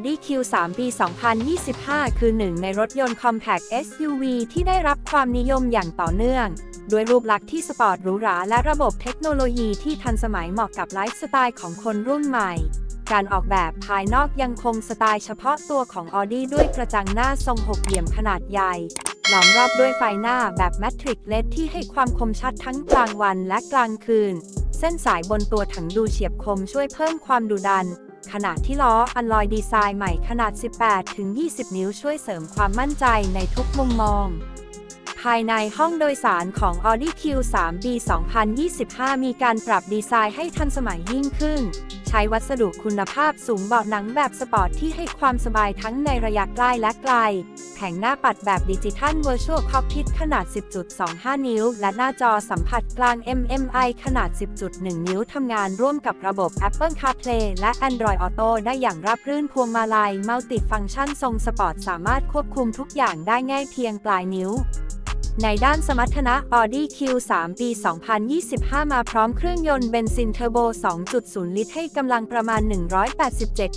Audi Q3 ปี 2025 คือหนึ่งในรถยนต์ Compact SUV ที่ได้รับความนิยมอย่างต่อเนื่อง ด้วยรูปลักษณ์ที่สปอร์ตหรูหราและระบบเทคโนโลยีที่ทันสมัยเหมาะกับไลฟ์สไตล์ของคนรุ่นใหม่ การออกแบบภายนอกยังคงสไตล์เฉพาะตัวของ Audi ด้วยกระจังหน้าทรงหกเหลี่ยมขนาดใหญ่ล้อมรอบด้วยไฟหน้าแบบแมทริกเลดที่ให้ความคมชัดทั้งกลางวันและกลางคืน เส้นสายบนตัวถังดูเฉียบคมช่วยเพิ่มความดุดัน ขณะที่ล้ออันลอยดีไซน์ใหม่ขนาด 18-20 นิ้วช่วยเสริมความมั่นใจในทุกมุมมอง ภายในห้องโดยสารของ Audi Q3 ปี2025 มีการปรับดีไซน์ให้ทันสมัยยิ่งขึ้น ใช้วัสดุคุณภาพสูงเบาะหนังแบบสปอร์ตที่ให้ความสบายทั้งในระยะใกล้และไกล แผงหน้าปัดแบบดิจิทัล Virtual Cockpit ขนาด 10.25 นิ้ว และหน้าจอสัมผัสกลาง MMI ขนาด 10.1 นิ้วทำงานร่วมกับระบบ Apple CarPlay และ Android Auto ได้อย่างราบรื่นพวงมาลัยมัลติฟังก์ชันทรงสปอร์ตสามารถควบคุมทุกอย่างได้ง่ายเพียงปลายนิ้ว ในด้านสมรรถนะ Audi Q3 ปี 2025 มาพร้อมเครื่องยนต์เบนซินเทอร์โบ 2.0 ลิตรให้กำลังประมาณ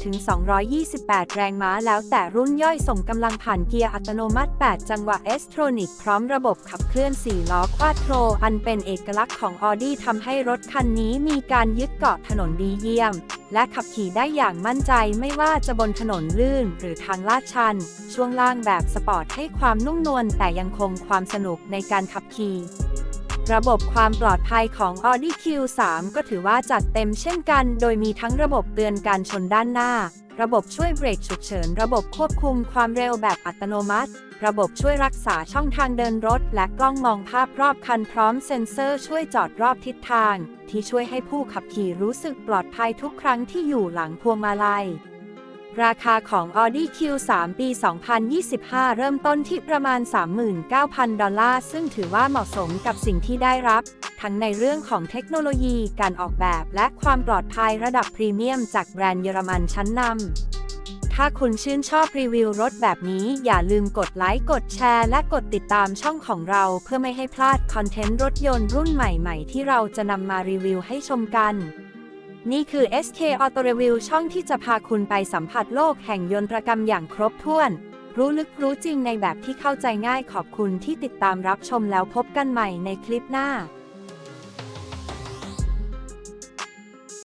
187-228 แรงม้าแล้วแต่รุ่นย่อยส่งกำลังผ่านเกียร์อัตโนมัติ 8 จังหวะเอสโทรนิกพร้อมระบบขับเคลื่อน 4 ล้อควาดโทรอันเป็นเอกลักษณ์ของ Audi ทำให้รถคันนี้มีการยึดเกาะถนนดีเยี่ยมและขับขี่ได้อย่างมั่นใจไม่ว่าจะบนถนนลื่น หรือทางลาดชัน ช่วงล่างแบบสปอร์ตให้ความนุ่มนวลแต่ยังคงความสนุกในการขับขี่ ระบบความปลอดภัยของ Audi Q3 ก็ถือว่าจัดเต็มเช่นกัน โดยมีทั้งระบบเตือนการชนด้านหน้า ระบบช่วยเบรกฉุกเฉิน ระบบควบคุมความเร็วแบบอัตโนมัติ ระบบช่วยรักษาช่องทางเดินรถ และกล้องมองภาพรอบคันพร้อมเซ็นเซอร์ช่วยจอดรอบทิศทาง ที่ช่วยให้ผู้ขับขี่รู้สึกปลอดภัยทุกครั้งที่อยู่หลังพวงมาลัย ราคาของ Audi Q3 ปี 2025 เริ่มต้นที่ประมาณ 39,000 ดอลลาร์ ซึ่งถือว่าเหมาะสมกับสิ่งที่ได้รับ ทั้งในเรื่องของเทคโนโลยี การออกแบบ และความปลอดภัยระดับพรีเมียมจากแบรนด์เยอรมันชั้นนำ ถ้าคุณชื่นชอบรีวิวรถแบบนี้ อย่าลืมกดไลค์ กดแชร์ และกดติดตามช่องของเราเพื่อไม่ให้พลาดคอนเทนต์รถยนต์รุ่นใหม่ ๆ ที่เราจะนำมารีวิวให้ชมกัน นี่คือ SK Auto Review ช่องที่จะพาคุณไปสัมผัสโลกแห่งยนตรกรรมอย่างครบถ้วน รู้ลึกรู้จริงในแบบที่เข้าใจง่ายขอบคุณที่ติดตามรับชมแล้วพบกันใหม่ในคลิปหน้า